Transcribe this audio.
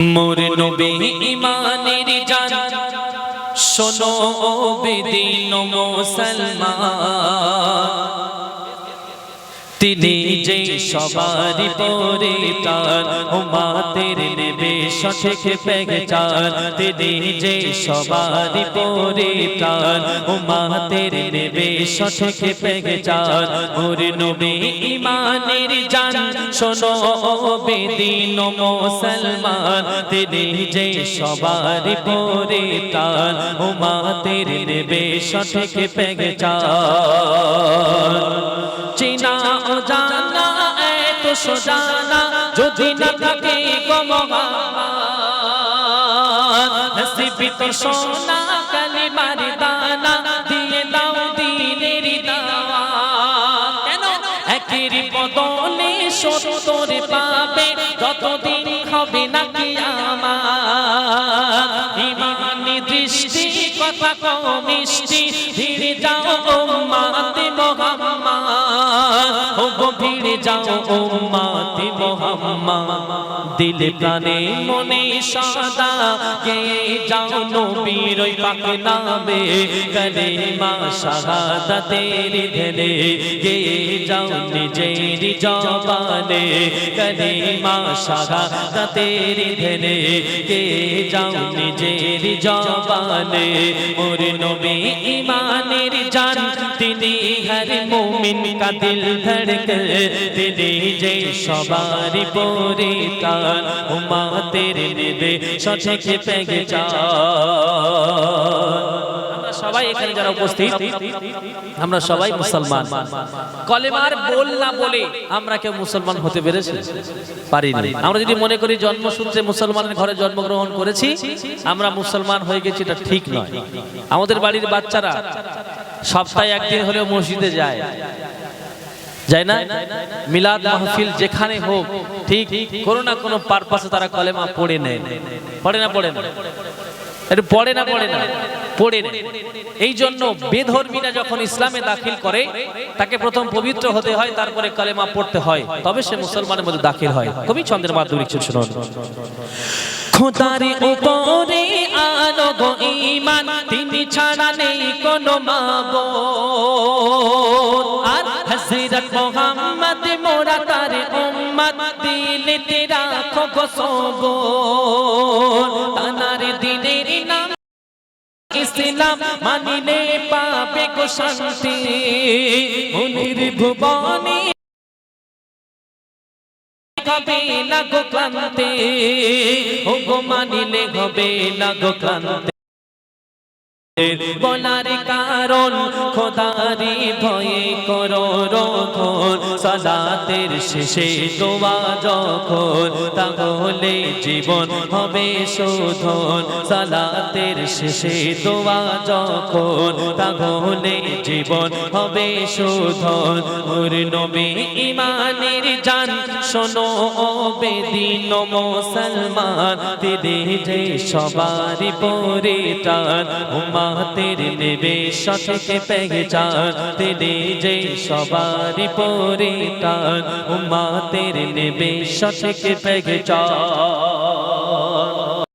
মোর নবী ইমানের জান। শোনো বেদিন মুসলমান। তিনি যে সবারই পরে তার উমাতের নেবে সঠিক পেগচার তিনি যে সবারই পরে তার উমাতের নেবে সঠিক পেগচার। ওর নবী ইমানের জান শোনো বেদিন মুসলমান তিনি যে সবারই পরে তার উমাতের নেবে সঠিক পেগচার। চিনা ও জানা যদি না থাকে নসিবিত সোনা কালিমার দানা দিয়ে দাও দিনের দাওয়া। কেন? একের বদলে সত্তর পাবে যতদিন হবে না কি আমার। ইমানি দৃষ্টি, কথা কও মিষ্টি ধীরে যাও উম্মাতে মোহাম্মদ ও গভীরে যাও উম্মাতে মোহাম্মদ দিলে প্রাণে মনে সদা কে যাও নবীর ওই পাক নামে করে মা শাহাদাতের ধরে গে যাও নিজের জবানে করে মা শাহাদাতের ধরে গে যাও নিজের জবানে মোর নবী ইমানের জান তিনি হর মুমিন কা দিল যে পরে তার উম্মাতের নেবে পেগে সবাই এখানে যারা উপস্থিত, আমরা সবাই মুসলমান। কলেমার বল না বলে আমরা কেউ মুসলমান হতে পেরেছি? পারিনি। আমরা যদি মনে করি জন্মসূত্রে মুসলমানের ঘরে জন্মগ্রহণ করেছি, আমরা মুসলমান হয়ে গেছি, এটা ঠিক নয়। আমাদের বাড়ির বাচ্চারা সপ্তাহে একদিন হলেও মসজিদে যায়। যায় না? মিলাদ মাহফিল যেখানে হোক, ঠিক কোনো না কোনো পারপাসে তারা কলেমা পড়ে নেয়। পড়ে না পড়ে না? একটু পড়ে না পড়ে না? পড়ে এই জন্য বেধর্মীরা যখন ইসলামে দাখিল করে, তাকে প্রথম পবিত্র হতে হয়, তারপরে কলেমা পড়তে হয়। তবে সে মুসলমানের মধ্যে দাখিল হয়। কবি চন্দ্রের মাধ্যমে শুনুন। খোদার উপরে আলো গো ঈমান তিনি ছাড়া নেই কোনো মাবুদ। ইসলাম মানিলে পাবে গো শান্তি। মুনির ভুবনী হবে না ক্লান্তি। ও গো মানিলে হবে ক্লান্তি। বলার কারণ খোদারি ভয়ে করো। রোধন সালাতের শেষে দোয়া যখন, তাহলে জীবন হবে শোধন। সালাতের শেষে দোয়া যখন, তাহলে জীবন হবে শোধন। ওর নবী ইমানের জান, শোনো বেদিন মুসলমান দিদি যে সবারই পরে টান উম্মাতের নেবে সঠিক পেহচান দিদি যে সবারই পরে টান উম্মাতের নেবে সঠিক পেহচান